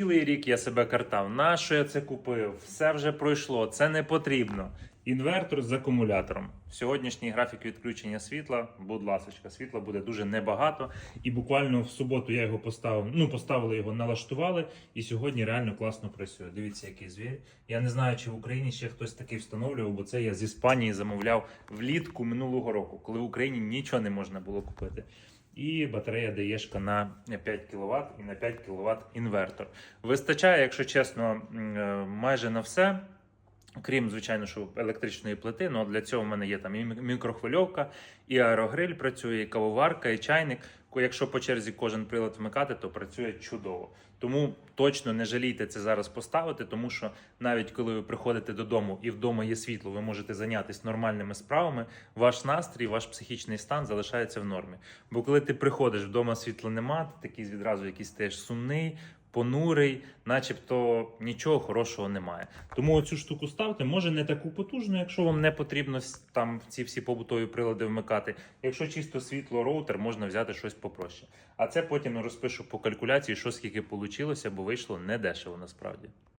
Цілий рік я себе картав. На що я це купив? Все вже пройшло, це не потрібно. Інвертор з акумулятором. Сьогоднішній графік відключення світла, будь ласка, світла буде дуже небагато. І буквально в суботу я його поставив. Ну, поставили його, налаштували, і сьогодні реально класно працює. Дивіться, який звір. Я не знаю, чи в Україні ще хтось такий встановлював, бо це я з Іспанії замовляв влітку минулого року, коли в Україні нічого не можна було купити. І батарея даєшка на 5 кВт і на 5 кВт інвертор. Вистачає, якщо чесно, е, майже на все. Крім, звичайно, що електричної плити, ну для цього в мене є там і мікрохвильовка, і аерогриль працює, і кавоварка, і чайник. Якщо по черзі кожен прилад вмикати, то працює чудово. Тому точно не жалійте це зараз поставити, тому що навіть коли ви приходите додому і вдома є світло, ви можете зайнятися нормальними справами. Ваш настрій, ваш психічний стан залишається в нормі. Бо коли ти приходиш вдома, світла нема, ти такий відразу якийсь теж сумний, понурий, начебто нічого хорошого немає. Тому цю штуку ставте. Може не таку потужну, якщо вам не потрібно там ці всі побутові прилади вмикати. Якщо чисто світло роутер, можна взяти щось попроще. А це потім розпишу по калькуляції, що скільки вийшло, бо вийшло недешево насправді.